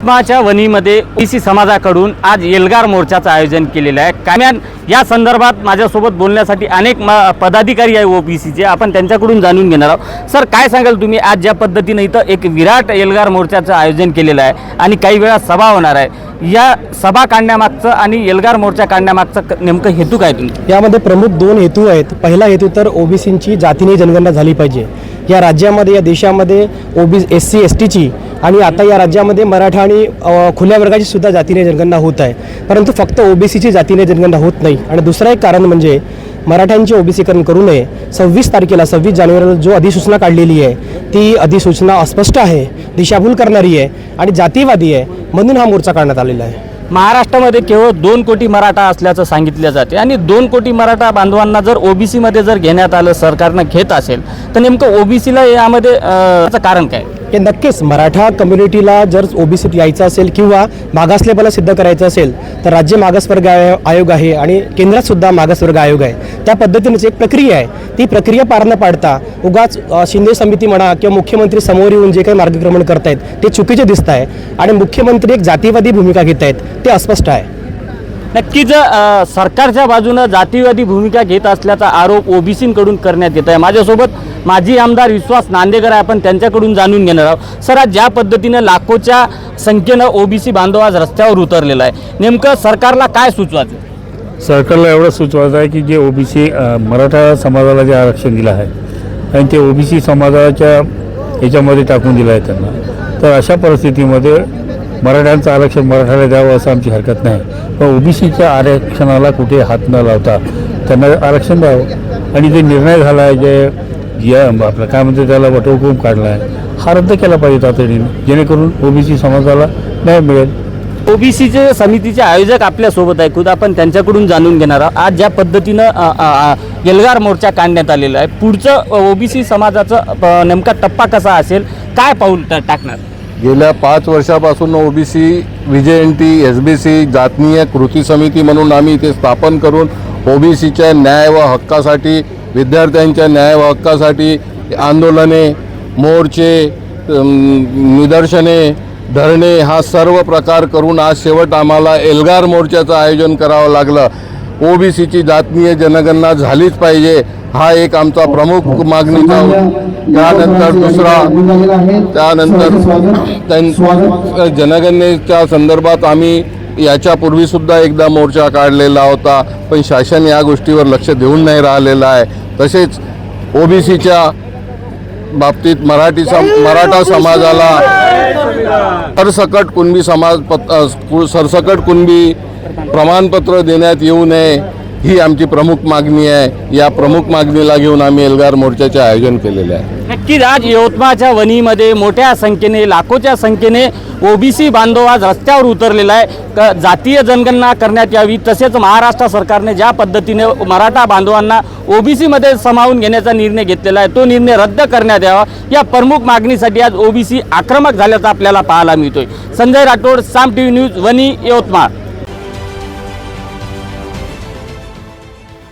यवतमाळच्या वणीमध्ये ओबीसी समाजाकडून आज एल्गार मोर्चाचं आयोजन केलेलं आहे. काम्यान या संदर्भात माझ्यासोबत बोलण्यासाठी अनेक म- पदाधिकारी आहे ओबीसीचे. आपण त्यांच्याकडून जाणून घेणार आहोत. सर काय सांगाल तुम्ही? आज ज्या पद्धतीनं इथं एक विराट एल्गार मोर्चाचं आयोजन केलेलं आहे आणि काही वेळा सभा होणार आहे. या सभा काढण्यामागचं आणि एल्गार मोर्चा काढण्यामागचं नेमकं हेतू काय तुम्ही यामध्ये प्रमुख दोन हेतू आहेत. पहिला हेतू तर ओबीसींची जातीने जनगणना झाली पाहिजे. या राज्यामध्ये या देशामध्ये ओबी एस सी एस टीची आणि आता या राज्यामध्ये मराठा आणि खुल्या वर्गाची सुद्धा जातीने जनगणना होत आहे. परंतु फक्त ओबीसीची जातीने जनगणना होत नाही. आणि दुसरं एक कारण म्हणजे मराठ्यांचे ओबीसीकरण करू नये. सव्वीस तारखेला सव्वीस जानेवारीला जो अधिसूचना काढलेली आहे ती अधिसूचना अस्पष्ट आहे दिशाभूल करणारी आहे आणि जातीवादी आहे म्हणून हा मोर्चा काढण्यात आलेला आहे. महाराष्ट्रामध्ये केवळ दोन कोटी मराठा असल्याचं सांगितलं जाते आणि दोन कोटी मराठा बांधवांना जर ओबीसीमध्ये जर घेण्यात आलं सरकारनं घेत असेल तर नेमकं ओबीसीला यामध्ये कारण काय? हे नक्कीच मराठा कम्युनिटीला जर ओबीसीत यायचं असेल किंवा मागासलेपणा सिद्ध करायचं असेल तर राज्य मागासवर्ग आयोग आहे आणि केंद्रातसुद्धा मागासवर्ग आयोग आहे. त्या पद्धतीनेच एक प्रक्रिया आहे. ती प्रक्रिया पार न पाडता उगाच शिंदे समिती म्हणा किंवा मुख्यमंत्री समोर येऊन जे काही मार्गक्रमण करतायत ते चुकीचे दिसत आहे आणि मुख्यमंत्री एक जातीवादी भूमिका घेत आहेत ते अस्पष्ट आहे. नक्कीच जर सरकारच्या बाजूनं जातीवादी भूमिका घेत असल्याचा आरोप ओबीसीकडून करण्यात येत आहे माझ्यासोबत माजी आमदार विश्वास नांदेकर आहे. आपण त्यांच्याकडून जाणून घेणार आहोत. सर आज ज्या पद्धतीनं लाखोच्या संख्येनं ओबीसी बांधव आज रस्त्यावर उतरलेला आहे नेमकं सरकारला काय सुचवायचं? सरकारला एवढं सुचवायचं आहे की जे ओबीसी मराठा समाजाला जे आरक्षण दिलं आहे आणि ते ओबीसी समाजाच्या याच्यामध्ये टाकून दिलं आहे त्यांना. तर अशा परिस्थितीमध्ये मराठ्यांचं आरक्षण मराठ्याला द्यावं असं आमची हरकत नाही. पण ओबीसीच्या आरक्षणाला कुठे हात न लावता त्यांना आरक्षण द्यावं. आणि जे निर्णय झाला आहे जे आपलं काय म्हणते त्याला वटहुकूम काढला आहे हा रद्द केला पाहिजे तातडीने जेणेकरून ओबीसी समाजाला न्याय मिळेल. ओबीसीचे समितीचे आयोजक आपल्यासोबत आहे खुद आपण त्यांच्याकडून जाणून घेणार आहोत. आज ज्या पद्धतीनं एल्गार मोर्चा काढण्यात आलेला आहे पुढचं ओबीसी समाजाचं नेमका टप्पा कसा असेल काय पाऊल टा- टाकणार? गेल्या पाच वर्षापासून OBC Vijay N T S B C जातनीय कृती समिती म्हणून आम्ही इथे स्थापन करून ओबीसीच्या न्याय व हक्कासाठी विद्यार्थ्यांच्या न्याय व हक्कासाठी आंदोलने मोर्चे निदर्शने धरणे हा सर्व प्रकार करून आज शेवट आम्हाला एल्गार मोर्चाचं आयोजन करावं लागलं. ओबीसीची जातनीय जनगणना झालीच पाहिजे. हा एक आमचा प्रमुख मागणीचा त्यानंतर दुसरा त्यानंतर त्यां- जनगणनेच्या संदर्भात आम्ही याच्यापूर्वी सुद्धा एकदा मोर्चा काढलेला होता पण शासन या गोष्टीवर लक्ष देऊन नाही राहिलेलं आहे. तसेच ओबीसीच्या बाबतीत मराठी सम मराठा समाजाला सरसकट कुणबी समाज सरसकट कुणबी प्रमाणपत्र देण्यात येऊ नये ही आमची प्रमुख मागणी आहे. या प्रमुख मागणीला घेऊन आम्ही एल्गार मोर्चाचे आयोजन केलेले आहे. नक्कीच आज यवतमाळच्या वणीमध्ये मोठ्या संख्येने लाखोच्या संख्येने ओबीसी बांधव आज रस्त्यावर उतरलेला आहे. क जातीय जनगणना करण्यात यावी तसेच महाराष्ट्र सरकारने ज्या पद्धतीने मराठा बांधवांना ओबीसीमध्ये सामावून घेण्याचा निर्णय घेतलेला आहे तो निर्णय रद्द करण्यात यावा. या प्रमुख मागणीसाठी आज ओबीसी आक्रमक झाल्याचा आपल्याला पाहायला मिळतोय. Sanjay Rathod Saam T V news Wani Yavatmal.